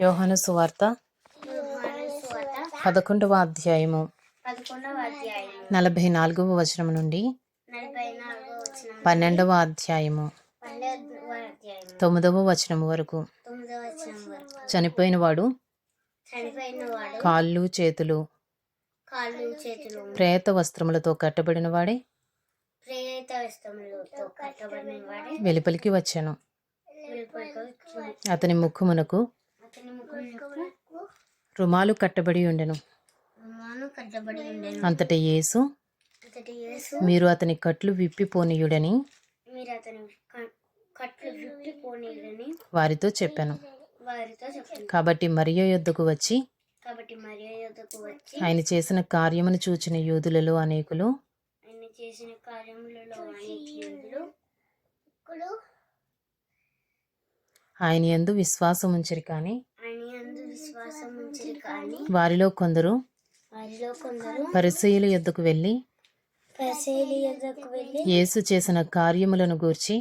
యోహాను సువార్త పదకొండవ అధ్యాయము. నలభై నాలుగవ వచనం నుండి పన్నెండవ అధ్యాయము. తొమ్మిదవ వచనం వరకు. చనిపోయినవాడు చనిపోయిన వాడు కాళ్ళు చేతులు ప్రేత వస్త్రములతో కట్టబడిన వాడే. వెలుపలికి వచ్చాను. అతని అతని ముఖమునకు రుమాలు కట్టబడి ఉండెను. అంతట యేసు మీరు అతని కట్లు విప్పిపోనీయుడని. వారితో చెప్పాను. కాబట్టి మరియ యొద్దకు వచ్చి ఆయన చేసిన కార్యమును చూచిన యూదులలో అనేకులు ఆయన చేసిన కార్యములలో యందు విశ్వాసం ఉంచరు కానీ ఆయన యందు విశ్వాసం ఉంచరు కానీ వారిలో కొందరు పరిసయుల యొద్దకు వెళ్ళి యేసు చేసిన కార్యములను గూర్చి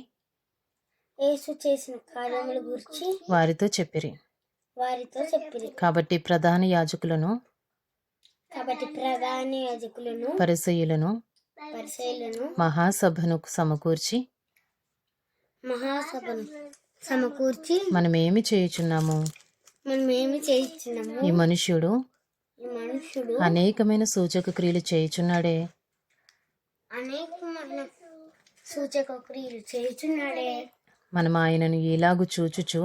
యేసు చేసిన కార్యముల గురించి వారితో చెప్పిరి. వారితో చెప్పిరి. కాబట్టి ప్రధాన యాజకులను కాబట్టి ప్రధాన యాజకులను పరిసయులను పరిశీలను మహాసభను సమకూర్చి మహాసభను సమకూర్చి మనమేమి చేయుచున్నాము? మనం ఏమి చేయించినాము ఈ మనుష్యుడు ఈ మనుషుడు అనేకమైన సూచక క్రియలు చేయుచున్నాడే. అనేకమైన సూచక క్రియలు చేయుచున్నాడే. మనం ఆయనను ఇలాగు చూచుచు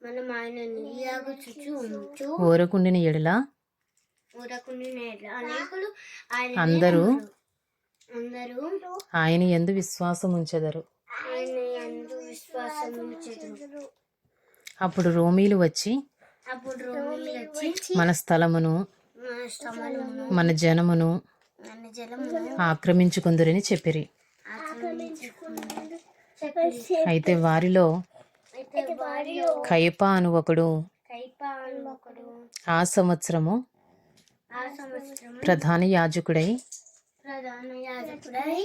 మనం ఆయనను ఇలాగ చుచూ ఉంచు. ఓరకుండిన ఎడల అనేకులు అందరూ అందరూ ఆయన ఎందు విశ్వాసం ఉంచెదరు ఆయన యందు విశ్వాసం ఉంచెదరు అప్పుడు రోమీలు వచ్చి మన స్థలమును మన జనమును ఆక్రమించుకుందురని చెప్పిరి. అయితే వారిలో కైపా అని ఒకడు ఆ సంవత్సరము ప్రధాన యాజకుడై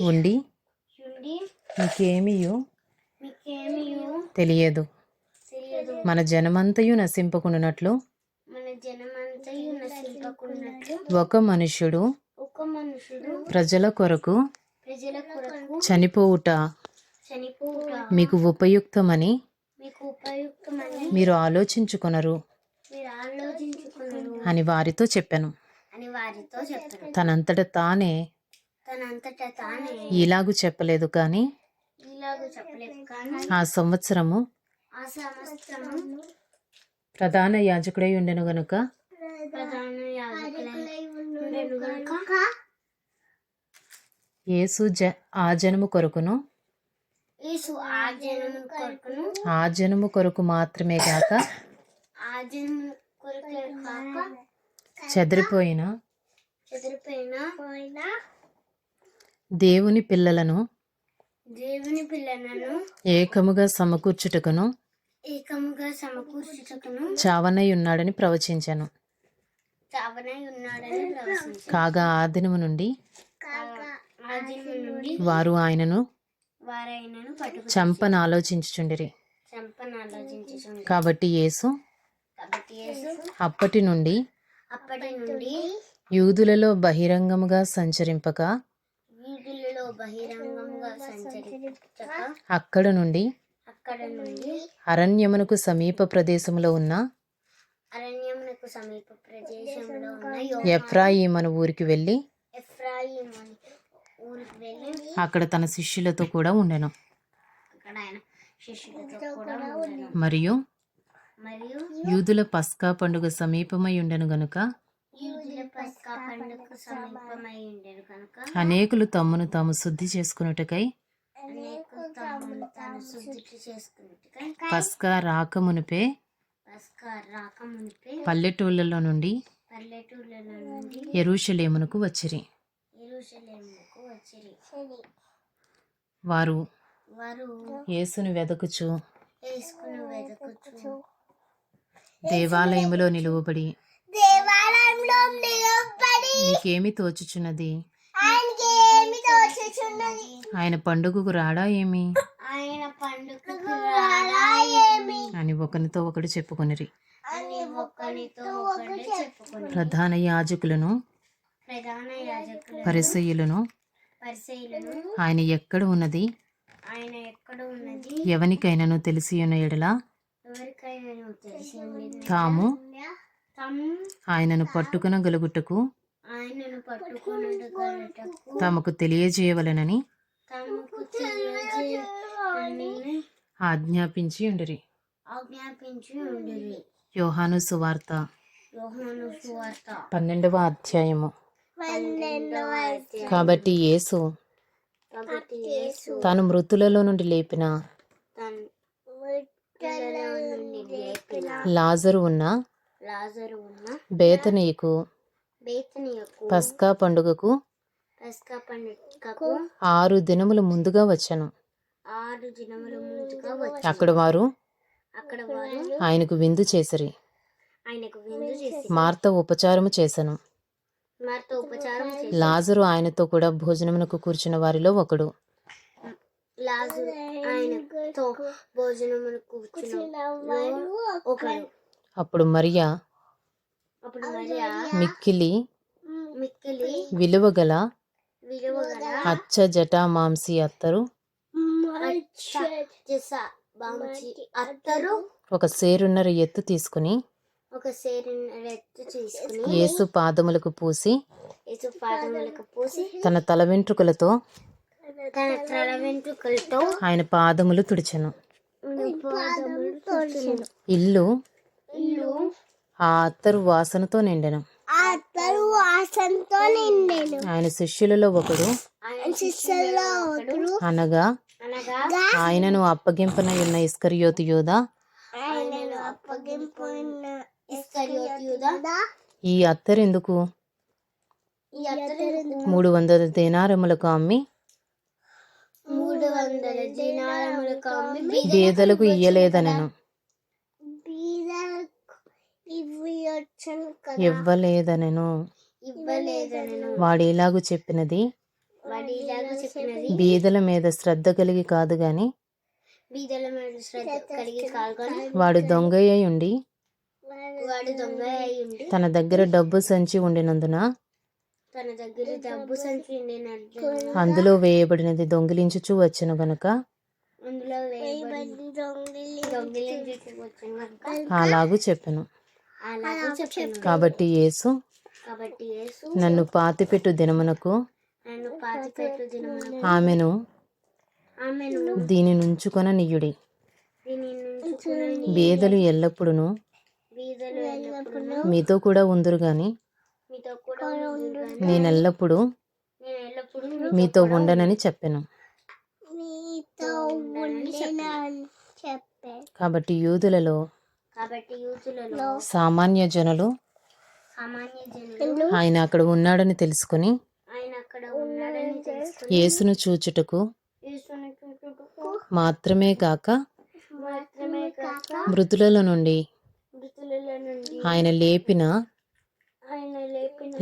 ఉండి ఉండి నీకేమియు మీకేమీ తెలియదు తెలియదు. మన జనమంతయు నశింపకున్నట్లు ఒక మనుషుడు ప్రజల కొరకు చనిపోవుట మీకు ఉపయుక్తమని మీరు ఆలోచించుకొనరు ఆలోచించుకున్నారు అని వారితో చెప్పాను. తనంతట తానే ఇలాగు చెప్పలేదు కానీ ఆ సంవత్సరము ప్రధాన యాజకుడై ఉండెను గనుక? యేసు జ ఆ జనము కొరకును? యేసు ఆ జనము కొరకును? ఆ జనము కొరకు మాత్రమే కాక ఆ జనము కొరకే కాక చెదిరిపోయిన? చెదిరిపోయిన? పోయిన? దేవుని పిల్లలను? దేవుని పిల్లలను? ఏకముగా సమకూర్చుటకును? ఏకముగా సమకూర్చుటకును చావనై ఉన్నాడని ప్రవచించాను. చావనై ఉన్నాడని ప్రవశించారు కాగా ఆ దినము నుండి ఆ దినం నుండి వారు ఆయనను పట్టుకు చంపని ఆలోచించుచుండిరి చంపని కాబట్టి యేసు కాబట్టి యేసు అప్పటి నుండి అప్పటి నుండి యూదులలో బహిరంగముగా సంచరింపక సంచరించక అక్కడ నుండి అరణ్యమునకు సమీప ప్రదేశములో ఉన్న అరణ్యమునకు సమీప ప్రదేశంలో ఉన్న యో- ఎఫ్రాయిమను ఊరికి వెళ్ళి ఎఫ్రాయిం అని ఊరికి వెళ్ళి అక్కడ తన శిష్యులతో కూడా ఉండెను. అక్కడ ఆయన శిష్యులతో కూడా ఉండను. మరియు మరియు యూదుల పస్కా పండుగ సమీపమై ఉండెను గనుక యూదుల పస్కా పండుగ సమీపమై ఉండేది కనుక అనేకులు తమ్మును తాము శుద్ధి చేసుకున్నట్టుకై పస్కా రాకమునిపే పల్లెటూళ్ళలో నుండి పల్లెటూళ్ళలో నుండి ఎరుషలేమునకు వచ్చిరి. వారు వారు యేసును వెదకుచు దేవాలయములో నిలువబడి దేవాలయంలో నిలబడి నీకేమి తోచుచున్నది? ఆయన పండుగకు రాడా ఏమి? ఆయన పండుగకు రాడా ఏమి? అని ఒకరితో ఒకడు చెప్పుకొనిరి. ఒకనితో ఒకటి చెప్పుకొని ప్రధాన యాజకులను ప్రధాన యాజకులను పరిసయ్యులను పరిశీలను ఆయన ఎక్కడ ఉన్నది? ఆయన ఎక్కడ ఉన్నది? ఎవనికైనాను తెలిసి ఉన్న ఎడల? తెలిసి తాము ఆయనను పట్టుకునగలుగుటకు ఆయనను పట్టుకున్నట్టుకు తమకు తెలియజేయవలెనని ఆజ్ఞాపించి ఉండిరి. ఆజ్ఞాపించి ఉండిరి. యోహాను సువార్త. యోహాను సువార్త. పన్నెండవ అధ్యాయము. కాబట్టి యేసు తాను మృతులలో నుండి లేపిన లాజరు ఉన్న లాజరు ఉన్న బేతనీయకు బేతనియకు పస్కా పండుగకు పస్కా పండుగకు ఆరు దినములు ముందుగా వచ్చాను. ఆరు దినముల ముందుగా వచ్చి అక్కడ వారు? అక్కడ వారు ఆయనకు విందు చేసిరి. ఆయనకు విందు చేసి మార్త ఉపచారము ఉపచారం చేసి లాజరు ఆయనతో కూడా భోజనమునకు కూర్చున్న వారిలో ఒకడు. లాజు ఆయనతో భోజనమును కూర్చున్న ఒకడు. అప్పుడు మరియా అప్పుడు మరియా మిక్కిలి మిక్కిలి విలువగల అచ్చ జటా మాంసి అత్తరు. అత్తరు. ఒక సేరున్నర ఎత్తు తీసుకుని ఒక తీసుకుని యేసు పాదములకు పూసి యేసు పాదములకు పూసి తన తల వెంట్రుకలతో తన తల వెంట్రుకలతో ఆయన పాదములు తుడిచెను. పాదములు తోడుచెను. ఇల్లు ఇల్లు ఆ అత్తరు వాసనతో నిండెను. నిండెను. ఆయన శిష్యులలో ఒకడు. ఆయన శిష్యులలో ఒకడు. అనగా అనగా ఆయనను అప్పగింపన ఉన్న ఇస్కరియోతు యోధ. ఈ అత్తరెందుకు? ఈ అత్తరు మూడు వందల దేనారములకు అమ్మి మూడు వందల దినారములకు అమ్మి బీదలకు ఇయ్యలేదనెను బీదలకు ఇవ్వచ్చను కదా ఇవ్వలేదనెను. ఇవ్వలేదనను. వాడు ఇలాగు చెప్పినది. వాడు ఇలాగ చెప్పినది. బీదల మీద శ్రద్ధ కలిగి కాదు గాని వాడు దొంగయ్య ఉండి వాడు దొంగ ఉండి తన దగ్గర డబ్బు సంచి ఉండినందున తన దగ్గర డబ్బు సంచి ఉండినట్టు అందులో వేయబడినది దొంగిలించుచూ వచ్చెను గనుక అలాగే చెప్పాను. కాబట్టి యేసు కాబట్టి యేసు నన్ను పాతిపెట్టు దినమునకు నన్ను పాతిపెట్టు దినమున ఆమెను ఆమెను దీని నుంచుకొన నీయుడి. దీని నుంచి బీదలు ఎల్లప్పుడూ మీతో కూడా ఉందురు గాని నేనెల్లప్పుడూ నేను ఎల్లప్పుడూ మీతో ఉండనని చెప్పెను. మీతో ఉండనని చెప్పే కాబట్టి యూదులలో సామాన్య జనులు ఆయన అక్కడ ఉన్నాడని తెలుసుకుని ఆయన అక్కడ ఉన్నాడని తెలుసుకుని యేసును చూచుటకు యేసుని చూచుటకు మాత్రమే కాక మృతులలో నుండి మృతులలో నుండి ఆయన లేపిన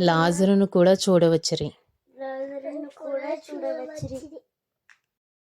లాజరును కూడా చూడవచ్చరి. రాజులను కూడా చూడవచ్చి